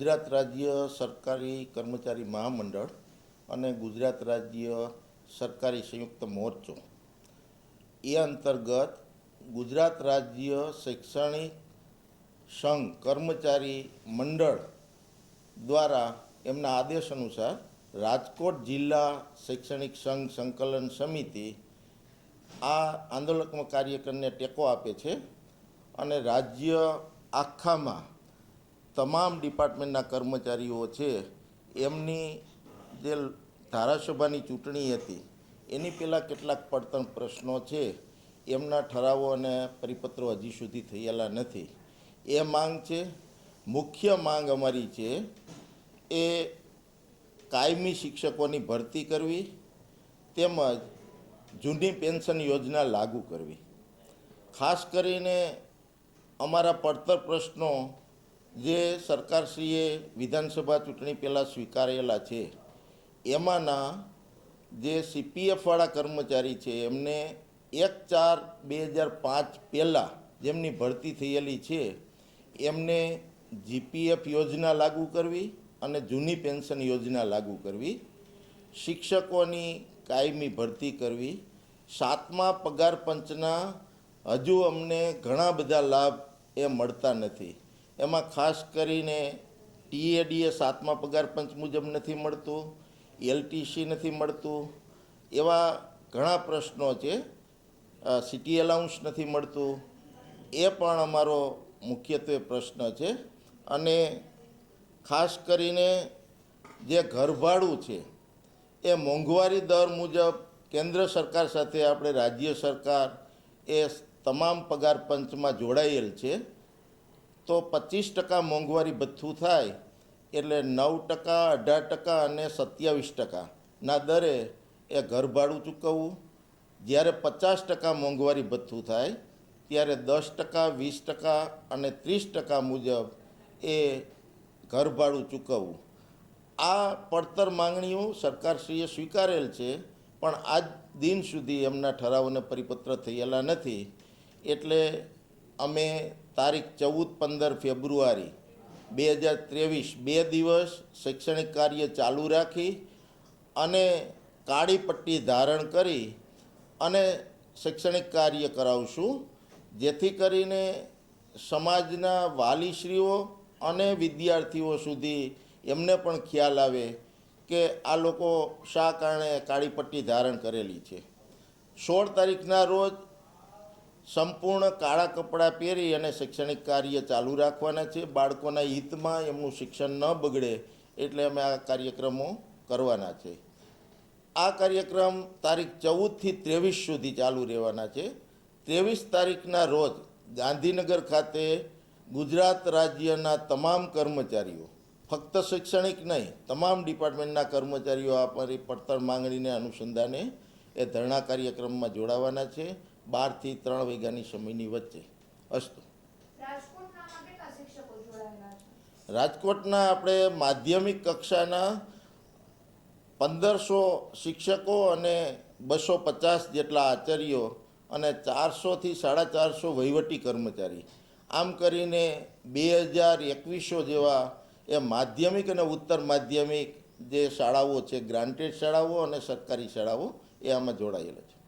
ગુજરાત રાજ્ય સરકારી કર્મચારી મહામંડળ અને ગુજરાત રાજ્ય સરકારી સંયુક્ત મોરચો. એ અંતર્ગત ગુજરાત રાજ્ય શૈક્ષણિક સંઘ કર્મચારી મંડળ દ્વારા એમના આદેશ અનુસાર રાજકોટ જિલ્લા શૈક્ષણિક સંઘ સંકલન સમિતિ આ આંદોલનાત્મક કાર્યક્રમને ટેકો આપે છે અને રાજ્ય આખામાં તમામ ડિપાર્ટમેન્ટના કર્મચારીઓ છે, એમની જે ધારાસભાની ચૂંટણી હતી, એની પહેલાં કેટલાક પડતર પ્રશ્નો છે, એમના ઠરાવો અને પરિપત્રો હજી સુધી થયેલા નથી. એ માંગ છે, મુખ્ય માંગ અમારી છે, એ કાયમી શિક્ષકોની ભરતી કરવી, તેમજ જૂની પેન્શન યોજના લાગુ કરવી. ખાસ કરીને અમારા પડતર પ્રશ્નો જે સરકારશ્રીએ વિધાનસભા ચૂંટણી પહેલાં સ્વીકારેલા છે, એમાંના જે સીપીએફવાળા કર્મચારી છે, એમને એક ચાર બે હજાર પાંચ પહેલાં જેમની ભરતી થયેલી છે, એમને જીપીએફ યોજના લાગુ કરવી અને જૂની પેન્શન યોજના લાગુ કરવી, શિક્ષકોની કાયમી ભરતી કરવી, સાતમા પગાર પંચના હજુ અમને ઘણા બધા લાભ એ મળતા નથી. એમાં ખાસ કરીને ટીએડીએ સાતમા પગાર પંચ મુજબ નથી મળતું એલટીસી નથી મળતું, એવા ઘણા પ્રશ્નો છે. સિટી એલાઉન્સ નથી મળતું. એ પણ અમારો મુખ્યત્વે પ્રશ્ન છે. અને ખાસ કરીને જે ઘરભાડું છે, એ મોંઘવારી દર મુજબ કેન્દ્ર સરકાર સાથે આપણે રાજ્ય સરકાર એ તમામ પગાર પંચમાં જોડાયેલ છે. તો પચીસ ટકા મોંઘવારી ભથ્થું થાય એટલે નવ ટકા, અઢાર ટકા અને સત્યાવીસ ટકાના દરે એ ઘર ભાડું ચૂકવવું. જ્યારે પચાસ ટકા મોંઘવારી ભથ્થું થાય, ત્યારે દસ ટકા, વીસ ટકા અને ત્રીસ ટકા મુજબ એ ઘરભાડું ચૂકવવું. આ પડતર માંગણીઓ સરકારશ્રીએ સ્વીકારેલ છે, પણ આજ દિન સુધી એમના ઠરાવોને પરિપત્ર થયેલા નથી. એટલે અમે તારીખ ચૌદ પંદર ફેબ્રુઆરી બે હજાર ત્રેવીસ બે દિવસ શૈક્ષણિક કાર્ય ચાલુ રાખી અને કાળી પટ્ટી ધારણ કરી અને શૈક્ષણિક કાર્ય કરાવશું. જેથી કરીને સમાજના વાલીશ્રીઓ અને વિદ્યાર્થીઓ સુધી એમને પણ ખ્યાલ આવે કે આ લોકો શા કારણે કાળી પટ્ટી ધારણ કરેલી છે. સોળ તારીખના રોજ સંપૂર્ણ કાળા કપડાં પહેરી અને શૈક્ષણિક કાર્ય ચાલુ રાખવાના છે. બાળકોના હિતમાં એમનું શિક્ષણ ન બગડે એટલે અમે આ કાર્યક્રમો કરવાના છે. આ કાર્યક્રમ તારીખ ચૌદથી ત્રેવીસ સુધી ચાલુ રહેવાના છે. ત્રેવીસ તારીખના રોજ ગાંધીનગર ખાતે ગુજરાત રાજ્યના તમામ કર્મચારીઓ, ફક્ત શૈક્ષણિક નહીં, તમામ ડિપાર્ટમેન્ટના કર્મચારીઓ આ મારી પડતર માંગણીને અનુસંધાને એ ધરણા કાર્યક્રમમાં જોડાવાના છે. બારથી ત્રણ વાગ્યાની સમયની વચ્ચે. અસ્તુ. રાજકોટના આપણે માધ્યમિક કક્ષાના પંદરસો શિક્ષકો અને બસો પચાસ જેટલા આચાર્યો અને ચારસોથી સાડા ચારસો વહીવટી કર્મચારી. આમ કરીને બે હજાર એકવીસો જેવા એ માધ્યમિક અને ઉત્તર માધ્યમિક જે શાળાઓ છે ગ્રાન્ટેડ શાળાઓ અને સરકારી શાળાઓ એ આમાં જોડાયેલા છે.